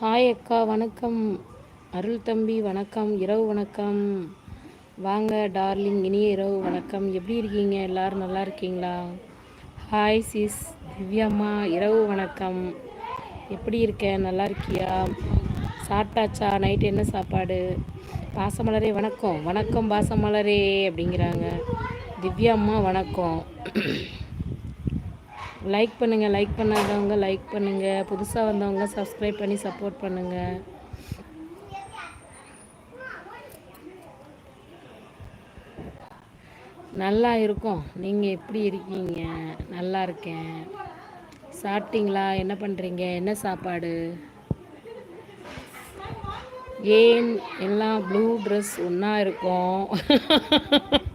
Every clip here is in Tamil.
ஹாய் அக்கா வணக்கம். அருள் தம்பி வணக்கம். இரவு வணக்கம். வாங்க டார்லிங். இனிய இரவு வணக்கம். எப்படி இருக்கீங்க? எல்லாரும் நல்லா இருக்கீங்களா? ஹாய் சிஸ் திவ்யாம்மா இரவு வணக்கம். எப்படி இருக்க? நல்லா இருக்கியா? சாப்பிட்டாச்சா? நைட் என்ன சாப்பாடு? பாசமலரே வணக்கம். வணக்கம் பாசமலரே அப்படிங்கிறாங்க. திவ்யாம்மா வணக்கம். லைக் பண்ணுங்கள் லைக் பண்ணாதவங்க லைக் பண்ணுங்கள் புதுசாக வந்தவங்க சப்ஸ்கிரைப் பண்ணி சப்போர்ட் பண்ணுங்கள் நல்லா இருக்கும். நீங்கள் எப்படி இருக்கீங்க? நல்லா இருக்கேன். சாப்பிட்டீங்களா? என்ன பண்ணுறீங்க என்ன சாப்பாடு? ஏன் எல்லாம் ப்ளூ ட்ரெஸ் ஒன்றா இருக்கும்?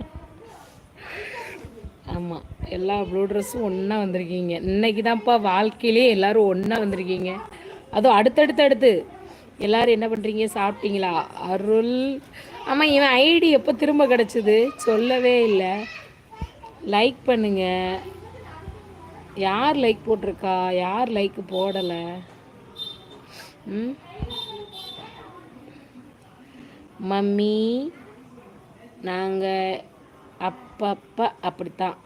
எல்லா ப்ளூ ட்ரெஸ்ஸும் ஒன்றா வந்திருக்கீங்க. இன்னைக்கு தான்ப்பா வாழ்க்கையிலே எல்லோரும் ஒன்றா வந்திருக்கீங்க. அதுவும் அடுத்தடுத்து அடுத்து எல்லோரும் என்ன பண்ணுறீங்க சாப்பிட்டீங்களா? அருள். ஆமாம் இவன் ஐடி எப்போ திரும்ப கிடச்சிது? சொல்லவே இல்லை. லைக் பண்ணுங்க. யார் லைக் போட்டிருக்கா? யார் லைக் போடலை? ம்? மம்மி நாங்கள் அப்பப்போ அப்படித்தான்.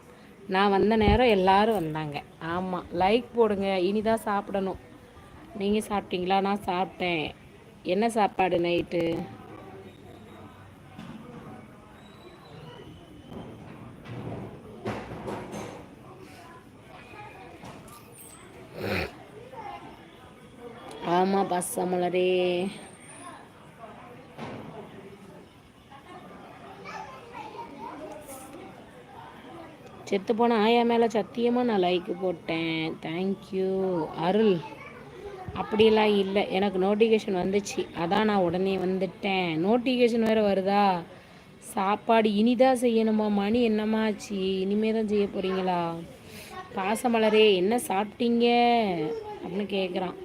நான் வந்த நேரம் எல்லாரும் வந்தாங்க. ஆமாம் லைக் போடுங்க. இனிதான் சாப்பிடணும். நீங்கள் சாப்பிட்டீங்களா? நான் சாப்பிட்டேன். என்ன சாப்பாடு நைட்டு ஆமாம் பசமலரே. செத்து போன ஆயா மேலே சத்தியமாக நான் லைக்கு போட்டேன். Thank you Arul. அப்படிலாம் இல்லை. எனக்கு நோட்டிஃபிகேஷன் வந்துச்சு. அதான் நான் உடனே வந்துட்டேன். நோட்டிஃபிகேஷன் வேறு வருதா? சாப்பாடு இனிதான் செய்யணுமா? மணி என்னமாச்சு இனிமே தான் செய்ய போகிறீங்களா பாசமலரே என்ன சாப்பிட்டீங்க? அப்படின்னு கேட்குறான்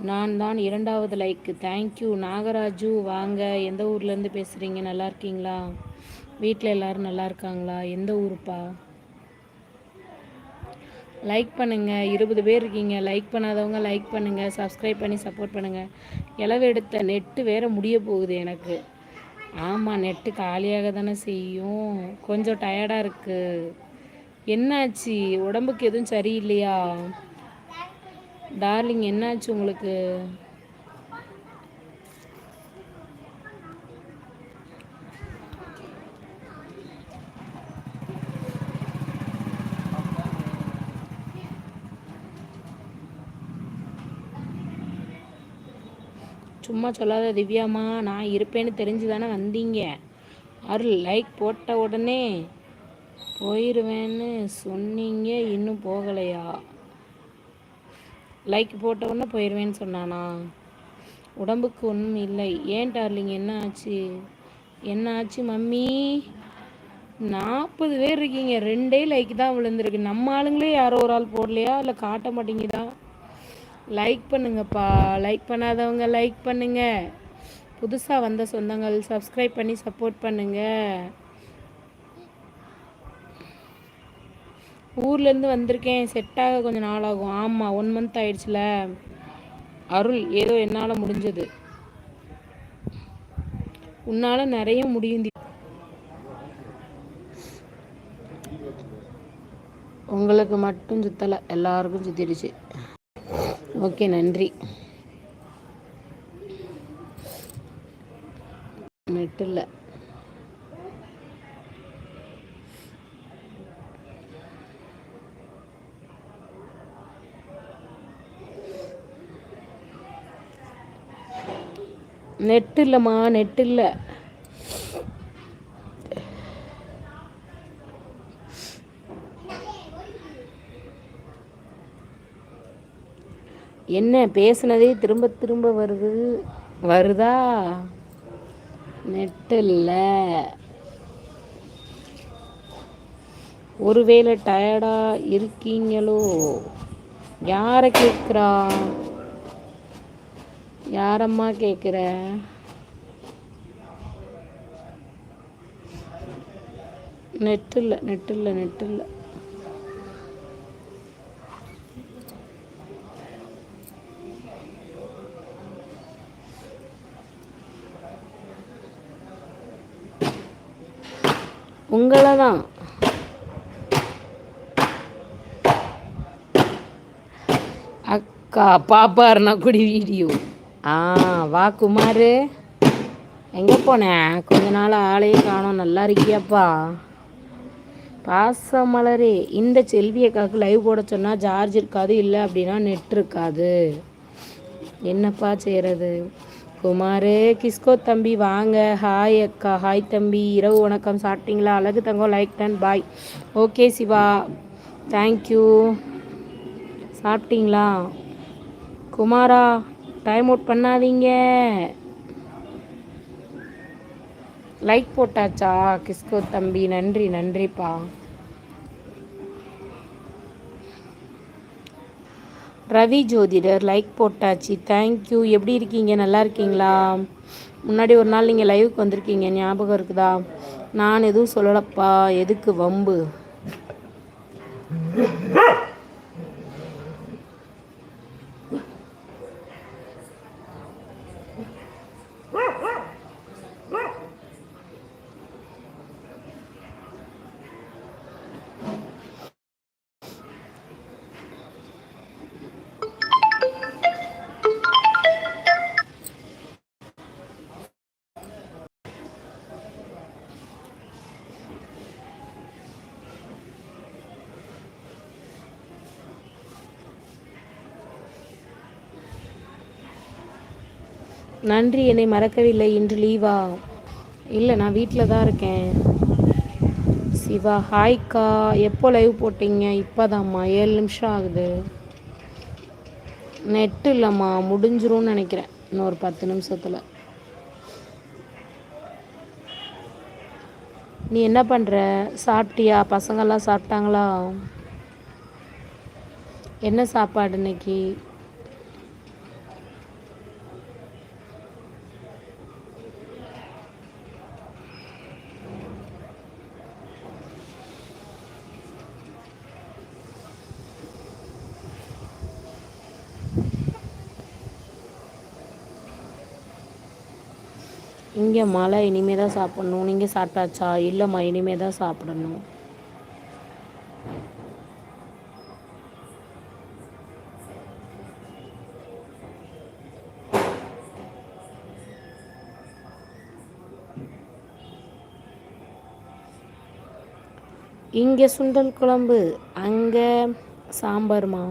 நான் தான் இரண்டாவது லைக்கு தேங்க்யூ நாகராஜு வாங்க. எந்த ஊர்லேருந்து பேசுகிறீங்க நல்லா இருக்கீங்களா? வீட்டில் எல்லோரும் நல்லா இருக்காங்களா? எந்த ஊருப்பா? லைக் பண்ணுங்கள் இருபது பேர் இருக்கீங்க. லைக் பண்ணாதவங்க லைக் பண்ணுங்கள் சப்ஸ்கிரைப் பண்ணி சப்போர்ட் பண்ணுங்கள் இளவு எடுத்த நெட்டு வேறு முடிய போகுது எனக்கு. ஆமாம் நெட்டு காலியாக தானே செய்யும். கொஞ்சம் டயர்டாக இருக்குது என்னாச்சு? உடம்புக்கு எதுவும் சரியில்லையா? டார்லிங் என்னாச்சு உங்களுக்கு? சும்மா சொல்லாத திவ்யாம்மா நான் இருப்பேன்னு தெரிஞ்சு தானே வந்தீங்க. அருள் லைக் போட்ட உடனே போயிடுவேன்னு சொன்னீங்க இன்னும் போகலையா? லைக் போட்டவுடனே போயிடுவேன்னு சொன்னானா? உடம்புக்கு ஒன்றும் இல்லை. ஏன் டார்லிங் என்ன ஆச்சு? என்ன ஆச்சு மம்மி? நாற்பது பேர் இருக்கீங்க. ரெண்டே லைக் தான் விழுந்திருக்கு. நம்ம ஆளுங்களே யாரோ ஒரு ஆள் போடலையா? இல்லை காட்ட மாட்டேங்குதா? லைக் பண்ணுங்கப்பா. லைக் பண்ணாதவங்க லைக் பண்ணுங்கள் புதுசாக வந்த சொந்தங்கள் சப்ஸ்கிரைப் பண்ணி சப்போர்ட் பண்ணுங்கள் ஊர்லேருந்து வந்திருக்கேன். செட்டாக கொஞ்சம் நாளாகும். ஆமாம் ஒன் மந்த் ஆயிடுச்சுல. அருள் ஏதோ என்னால் முடிஞ்சது. உன்னால் நிறைய முடியும் உங்களுக்கு மட்டும் சுத்தலை எல்லாருக்கும் சுத்திடுச்சு. ஓகே நன்றி. நெட்டு இல்லை நெட் இல்லைம்மா நெட் இல்லை என்ன பேசுனதே திரும்ப திரும்ப வருது. வருதா? நெட் இல்லை ஒருவேளை டயர்டாக இருக்கீங்களோ? யாரை கேட்குறா? யாரம்மா கேட்குற நெட்டு இல்லை நெட்டு இல்லை நெட்டு இல்லை உங்களை தான் அக்கா பாப்பாருனா கூடி வீடியோ. ஆ வா குமார். எங்கே போனேன் கொஞ்ச நாள் ஆளையே காணோம். நல்லா இருக்கியாப்பா? பாசமலரே இந்த செல்வியக்காவுக்கு லைவ் போட சொன்னால் சார்ஜ் இருக்காது இல்லை அப்படின்னா நெட் இருக்காது. என்னப்பா செய்கிறது குமார் கிஸ்கோ தம்பி வாங்க. ஹாய் அக்கா. ஹாய் தம்பி. இரவு வணக்கம். சாப்பிட்டீங்களா? அழகு தங்கம் like done bye okay Siva. Thank you சாப்பிட்டீங்களா? குமாரா டைம் அவுட் பண்ணாதீங்க. லைக் போட்டாச்சா? கிஸ்கோ தம்பி நன்றி நன்றிப்பா. ரவி ஜோதிடர் லைக் போட்டாச்சு. தேங்க்யூ எப்படி இருக்கீங்க? நல்லா இருக்கீங்களா? முன்னாடி ஒரு நாள் நீங்கள் லைவுக்கு வந்திருக்கீங்க. ஞாபகம் இருக்குதா? நான் எதுவும் சொல்லலப்பா. எதுக்கு வம்பு? நன்றி என்னை மறக்கவில்லை இன்று லீவா? இல்லை நான் வீட்டில் தான் இருக்கேன். சிவா ஹாய்க்கா எப்போ லைவ் போட்டீங்க? இப்போதாம்மா. ஏழு நிமிஷம் ஆகுது. நெட்டு இல்லைம்மா. முடிஞ்சிரும்னு நினைக்கிறேன். இன்னொரு பத்து நிமிஷத்தில். நீ என்ன பண்ணுற சாப்பிட்டியா? பசங்கள்லாம் சாப்பிட்டாங்களா? என்ன சாப்பாடு இன்னைக்கு? இங்கே மழை இனிமே தான் சாப்பிட்ணும். நீங்கள் சாப்பிட்டாச்சா? இல்லைம்மா இனிமே தான் சாப்பிடணும். இங்கே சுண்டல் குழம்பு அங்கே சாம்பார்மா?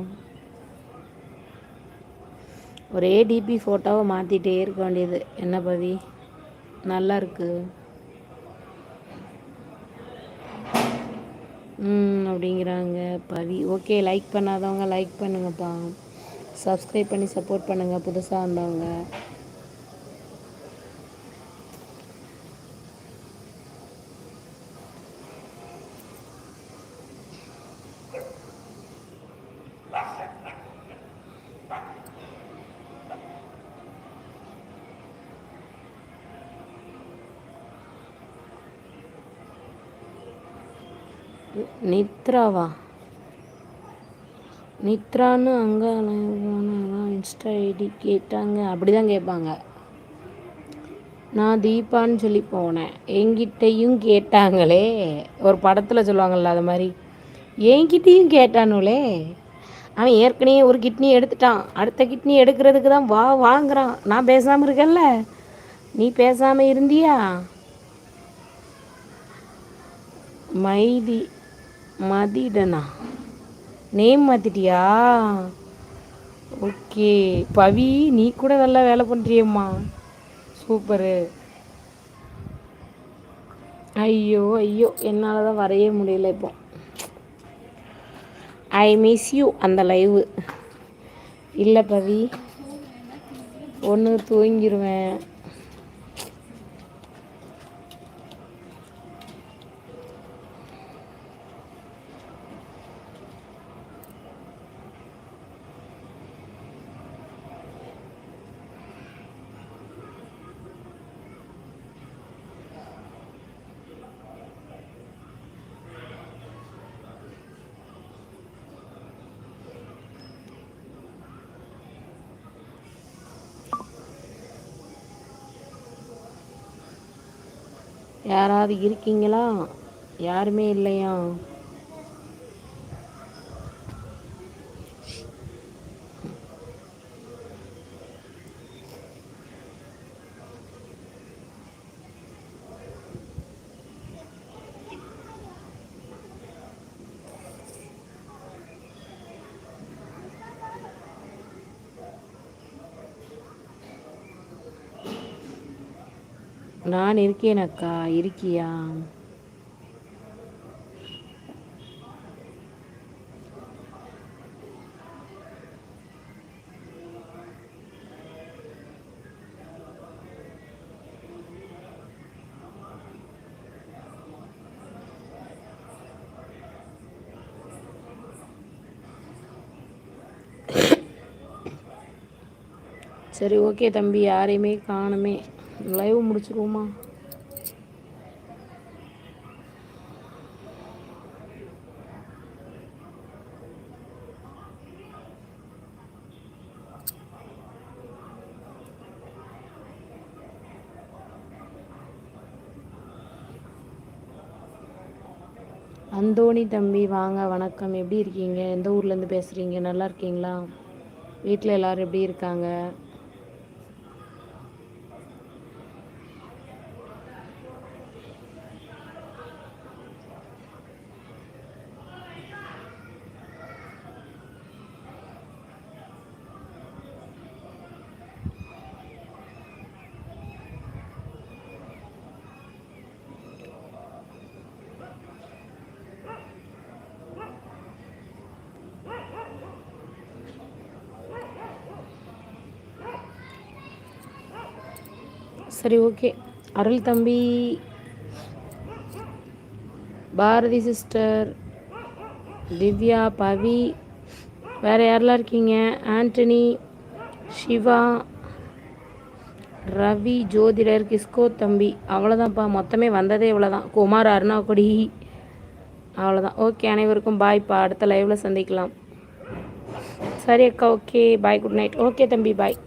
ஒரே டிபி ஃபோட்டோவை மாற்றிட்டே இருக்க வேண்டியது. என்ன பவி? நல்லா இருக்கு ம் அப்படிங்கிறாங்க பவி. ஓகே லைக் பண்ணாதவங்க லைக் பண்ணுங்கப்பா. சப்ஸ்கிரைப் பண்ணி சப்போர்ட் பண்ணுங்கள் புதுசாக வந்தவங்க. நித்ராவா? நித்ரான்னு அங்கே இன்ஸ்டா ஐடி கேட்டாங்க. அப்படி தான் கேட்பாங்க. நான் தீபான்னு சொல்லி போனேன். என்கிட்டையும் கேட்டாங்களே. ஒரு படத்தில் சொல்லுவாங்கள்ல அது மாதிரி. என்கிட்டையும் கேட்டானுங்களே அவன் ஏற்கனவே ஒரு கிட்னி எடுத்துட்டான். அடுத்த கிட்னி எடுக்கிறதுக்கு தான் வா வாங்குறான். நான் பேசாமல் இருக்கேன்ல. நீ பேசாமல் இருந்தியா? மைதி. மதிடனா? Name மாற்றிட்டியா okay. பவி நீ கூட நல்லா வேலை பண்ணுறியம்மா சூப்பரு. ஐயோ ஐயோ. என்னால் தான் வரைய முடியல இப்போ. ஐ மிஸ் யூ அந்த லைவு இல்லை பவி ஒன்று தூங்கிடுவேன் யாராவது இருக்கீங்களா? யாருமே இல்லையா? நான் இருக்கேன் அக்கா இருக்கியா? சரி ஓகே தம்பி. யாரையுமே காணுமே. லைவ் முடிச்சிருவோமா? அந்தோணி தம்பி வாங்க வணக்கம். எப்படி இருக்கீங்க? எந்த ஊர்லேருந்து பேசுகிறீங்க நல்லா இருக்கீங்களா? வீட்டில் எல்லோரும் எப்படி இருக்காங்க? சரி ஓகே. அருள் தம்பி. பாரதி சிஸ்டர். திவ்யா பவி. வேறு யாரெல்லாம் இருக்கீங்க? ஆண்டனி சிவா ரவி ஜோதிடர் கிஸ்கோ தம்பி. அவ்வளோதான்ப்பா மொத்தமே வந்ததே இவ்வளோதான் குமார் அருணாக்குடி. அவ்வளோதான் ஓகே அனைவருக்கும் பாய்ப்பா அடுத்த லைவில் சந்திக்கலாம். சரி அக்கா okay. Bye good night okay தம்பி பாய்